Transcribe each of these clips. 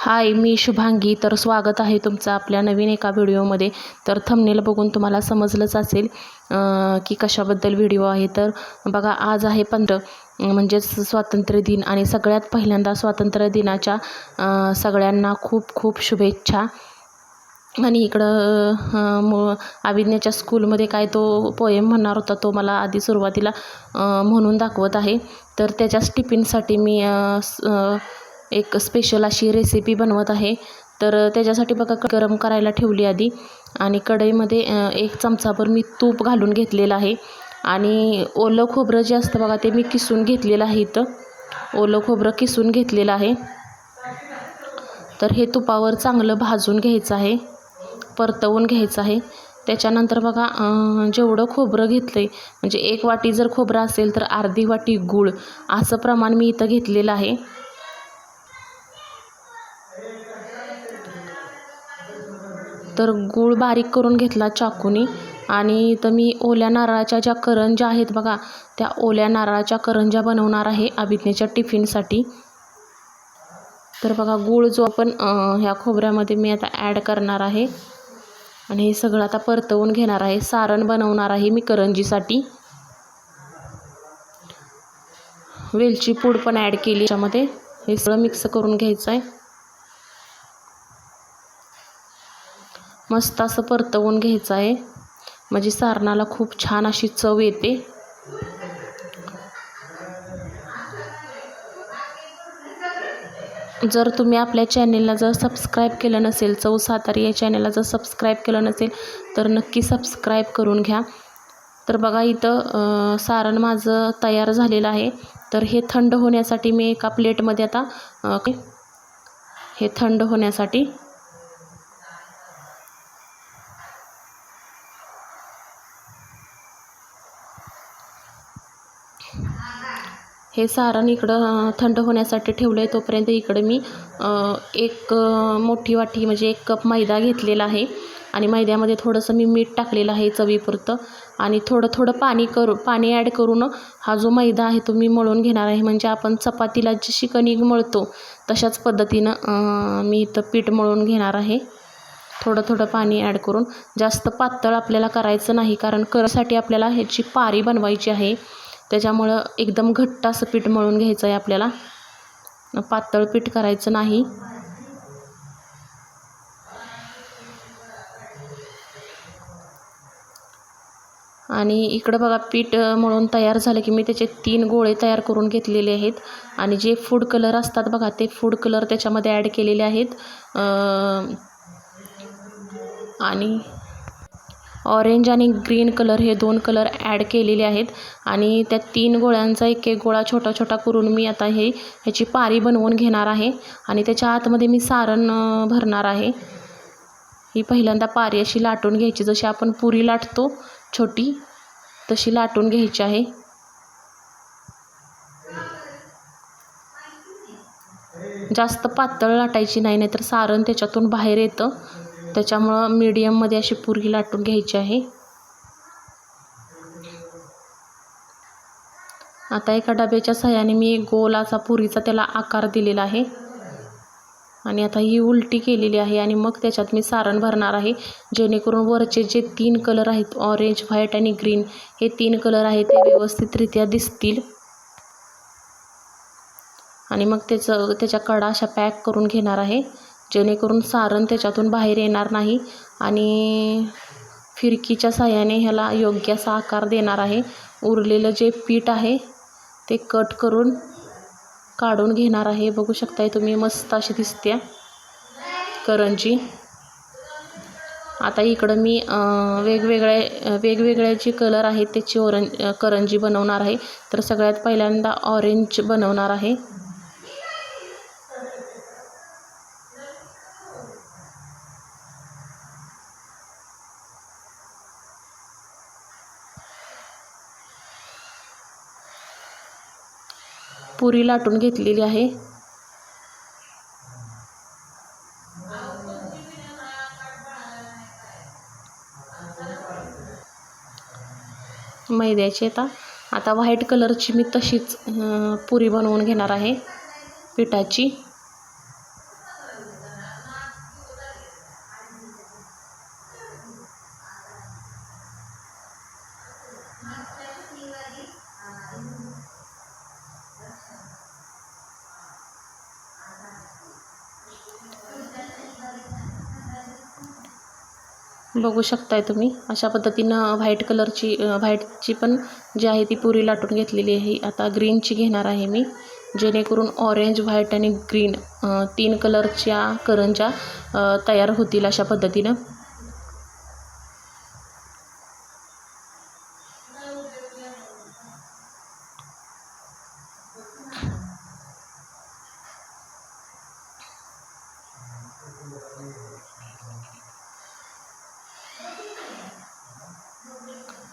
हाय मी शुभांगी. तर स्वागत आहे तुमचं आपल्या नवीन एका व्हिडिओमध्ये. तर थंबनेल बघून तुम्हाला समजलंच असेल की कशाबद्दल व्हिडिओ आहे. तर बघा आज आहे पंधरा म्हणजेच स्वातंत्र्य दिन. आणि सगळ्यात पहिल्यांदा स्वातंत्र्य दिनाच्या सगळ्यांना खूप खूप शुभेच्छा. आणि इकडं मु अभिज्ञाच्या स्कूलमध्ये काय तो पोएम म्हणणार होता तो मला आधी सुरुवातीला म्हणून दाखवत आहे. तर त्याच्याच टिफिनसाठी मी अं, स- एक स्पेशल अशी रेसिपी बनवत आहे. तर त्याच्यासाठी बघा गरम करायला ठेवली आधी. आणि कढईमध्ये एक चमचाभर मी तूप घालून घेतलेलं आहे. आणि ओलं खोबरं जे असतं बघा ते मी किसून घेतलेलं आहे इथं. ओलं खोबरं किसून घेतलेलं आहे. तर हे तुपावर चांगलं भाजून घ्यायचं आहे. परतवून घ्यायचं आहे. त्याच्यानंतर बघा जेवढं खोबरं घेतलं आहे म्हणजे एक वाटी जर खोबरं असेल तर अर्धी वाटी गूळ असं प्रमाण मी इथं घेतलेलं आहे. तर गूळ बारीक करून घेतला चाकूनी. आणि इथं मी ओल्या नारळाच्या ज्या करंज्या आहेत बघा त्या ओल्या नारळाच्या करंज्या बनवणार आहे अभिज्ञेच्या टिफिनसाठी. तर बघा गूळ जो आपण ह्या खोबऱ्यामध्ये मी आता ॲड करणार आहे. आणि हे सगळं आता परतवून घेणार आहे. सारण बनवणार आहे मी करंजीसाठी. वेलची पूड पण ॲड केली याच्यामध्ये हे सगळं मिक्स करून घ्यायचं आहे मस्त असं परतवून घ्यायचं आहे. म्हणजे सारणाला खूप छान अशी चव येते. जर तुम्ही आपल्या चॅनेलला जर सबस्क्राईब केलं नसेल चव सातारी या चॅनेलला जर सबस्क्राईब केलं नसेल तर नक्की सबस्क्राईब करून घ्या. तर बघा इथं सारण माझं तयार झालेलं आहे. तर हे थंड होण्यासाठी मी एका प्लेटमध्ये आता हे थंड होण्यासाठी हे सारण इकडं थंड होण्यासाठी ठेवलं आहे तोपर्यंत इकडं मी एक मोठी वाटी म्हणजे एक कप मैदा घेतलेला आहे. आणि मैद्यामध्ये थोडंसं मी मीठ टाकलेलं आहे चवीपुरतं. आणि थोडं थोडं पाणी करू पाणी ॲड करून हा जो मैदा आहे तो मी मळून घेणार आहे. म्हणजे आपण चपातीला जशी कणिक मळतो तशाच पद्धतीनं मी इथं पीठ मळून घेणार आहे. थोडं थोडं पाणी ॲड करून. जास्त पातळ आपल्याला करायचं नाही कारण करसाठी आपल्याला ह्याची पारी बनवायची आहे. त्याच्यामुळं एकदम घट्ट असं पीठ मळून घ्यायचं आहे आपल्याला. पातळ पीठ करायचं नाही. आणि इकडं बघा पीठ मळून तयार झालं की मी त्याचे तीन गोळे तयार करून घेतलेले आहेत. आणि जे फूड कलर असतात बघा ते फूड कलर त्याच्यामध्ये ॲड केलेले आहेत. आणि ऑरेंज आणि ग्रीन कलर हे दोन कलर ॲड केलेले आहेत. आणि त्या तीन गोळ्यांचा एक एक गोळा छोटा छोटा करून मी आता हे ह्याची पारी बनवून घेणार आहे. आणि त्याच्या आतमध्ये मी सारण भरणार आहे. ही पहिल्यांदा पारी अशी लाटून घ्यायची. जशी आपण पुरी लाटतो छोटी तशी लाटून घ्यायची आहे. जास्त पातळ लाटायची नाही नाहीतर सारण त्याच्यातून बाहेर येतं. त्याच्यामुळं मीडियममध्ये अशी पुरी लाटून घ्यायची आहे. आता एका डब्याच्या सहाय्याने मी गोल असा पुरीचा त्याला आकार दिलेला आहे. आणि आता ही उलटी केलेली आहे आणि मग त्याच्यात मी सारण भरणार आहे. जेणेकरून वरचे जे तीन कलर आहेत ऑरेंज व्हाईट आणि ग्रीन हे तीन कलर आहेत ते व्यवस्थितरित्या दिसतील. आणि मग त्याचं त्याच्या कडा अशा पॅक करून घेणार आहे. जेणेकरून सारण त्याच्यातून बाहेर येणार नाही आणि फिरकीच्या साह्याने ह्याला योग्य असा आकार देणार आहे. उरलेलं जे पीठ आहे ते कट करून काढून घेणार आहे. बघू शकताय तुम्ही मस्त अशी दिसते करंजी. आता इकडं मी वेगवेगळ्या वेगवेगळे वेगवेगळे जे कलर आहेत त्याची ओरं करंजी बनवणार आहे. तर सगळ्यात पहिल्यांदा ऑरेंज बनवणार आहे. पुरी लाटून घेतलेली आहे. मैद्याची आता आता व्हाईट कलरची मी तशीच पुरी बनवून घेणार आहे पिठाची. बघू शकताय तुम्ही. अशा पद्धतीनं व्हाईट कलरची व्हाईटची पण जी आहे ती पुरी लाटून घेतलेली आहे. आता ग्रीनची घेणार आहे मी. जेणेकरून ऑरेंज व्हाईट आणि ग्रीन तीन कलरच्या करंजा तयार होतील अशा पद्धतीनं.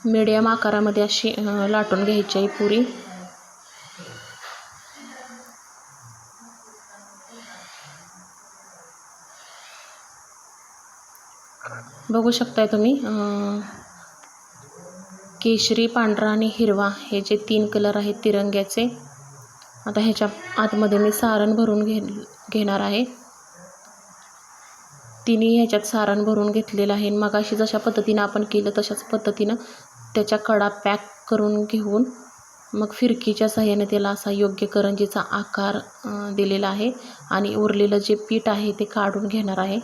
मीडियम आकारामध्ये अशी लाटून घ्यायची आहे पुरी. बघू शकताय तुम्ही केशरी पांढरा आणि हिरवा हे जे तीन कलर आहेत तिरंग्याचे आता ह्याच्या आतमध्ये मी सारण भरून घे घेणार आहे. तिन्ही ह्याच्यात सारण भरून घेतलेलं आहे मग अशी जशा पद्धतीनं आपण केलं तशाच पद्धतीनं त्याच्या कडा पॅक करून घेऊन मग फिरकीच्या सहाय्याने त्याला असा योग्य करंजीचा आकार दिलेला आहे. आणि उरलेलं जे पीठ आहे ते काढून घेणार आहे.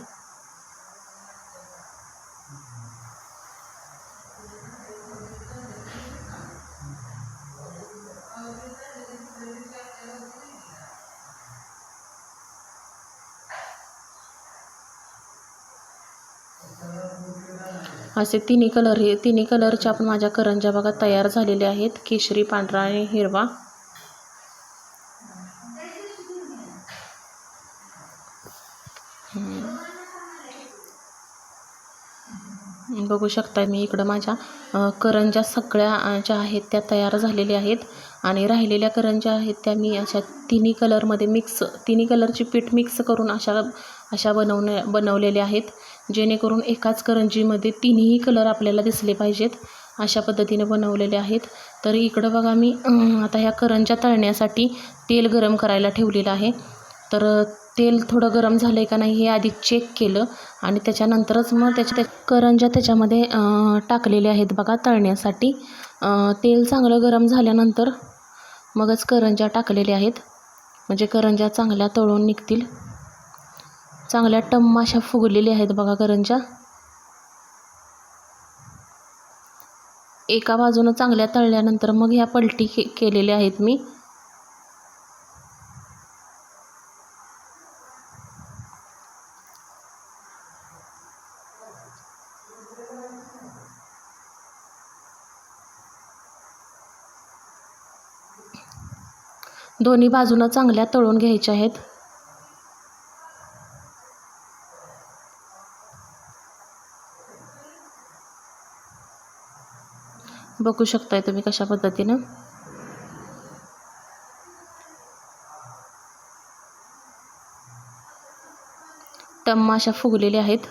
असे तिन्ही कलर हे तिन्ही कलरच्या पण माझ्या करंज्या बघा तयार झालेल्या आहेत. केशरी पांढरा आणि हिरवा. बघू शकता मी इकडं माझ्या करंजा करंज्या सगळ्या ज्या आहेत त्या तयार झालेल्या आहेत. आणि राहिलेल्या करंज्या आहेत त्या मी अशा तिन्ही कलरमध्ये मिक्स तिन्ही कलरची पीठ मिक्स करून अशा अशा बनवण्या बनवलेल्या आहेत. जेणेकरून एकाच करंजीमध्ये तिन्ही कलर आपल्याला दिसले पाहिजेत. अशा पद्धतीने बनवलेले आहेत. तर इकडं बघा मी आता ह्या करंज्या तळण्यासाठी तेल गरम करायला ठेवलेलं आहे. तर तेल थोडं गरम झालं आहे का नाही हे आधी चेक केलं आणि त्याच्यानंतरच मग त्याच्या त्या करंज्या त्याच्यामध्ये टाकलेल्या टाकलेले आहेत बघा तळण्यासाठी. तेल चांगलं गरम झाल्यानंतर मगच करंज्या टाकलेल्या आहेत. म्हणजे करंज्या चांगल्या तळून निघतील. चांगल्या टम्म अशा फुगलेल्या आहेत बघा करंज्या एका बाजूनं चांगल्या तळल्यानंतर मग ह्या पलटी के केलेल्या आहेत मी. दोन्ही बाजूनं चांगल्या तळून घ्यायच्या आहेत. बघू शकताय तुम्ही कशा पद्धतीनं. टम्मा अशा फुगलेल्या आहेत.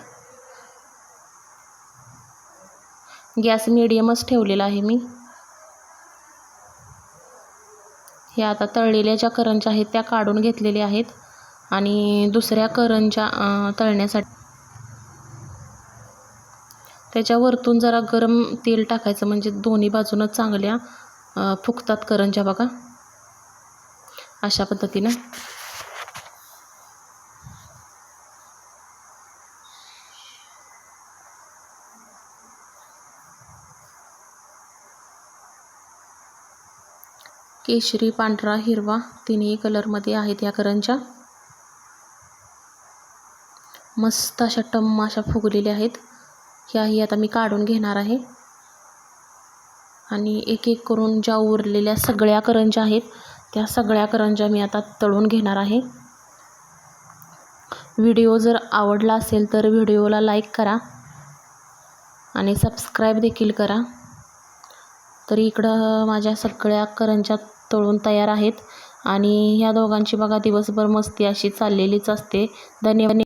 गॅस मिडियमच ठेवलेला आहे मी. हे आता तळलेल्या ज्या करंजा आहेत त्या काढून घेतलेल्या आहेत. आणि दुसऱ्या करंजा तळण्यासाठी त्याच्यावरतून जरा गरम तेल टाकायचं म्हणजे दोन्ही बाजूनं चांगल्या फुकतात फुगतात करंज्या बघा. अशा पद्धतीनं. केशरी पांढरा हिरवा तिन्ही कलरमध्ये आहेत या करंज्या. मस्त अशा टम्म अशा फुगलेल्या आहेत. ह्याही आता मी काढून घेणार आहे. आणि एक एक करून ज्या उरलेल्या सगळ्या करंज्या आहेत त्या सगळ्या करंज्या मी आता तळून घेणार आहे. व्हिडिओ जर आवडला असेल तर व्हिडिओला लाईक करा आणि सबस्क्राईब देखील करा. तर इकडं माझ्या सगळ्या करंज्या तळून तयार आहेत आणि ह्या दोघांची बघा दिवसभर मस्ती अशी चाललेलीच असते. धन्यवाद.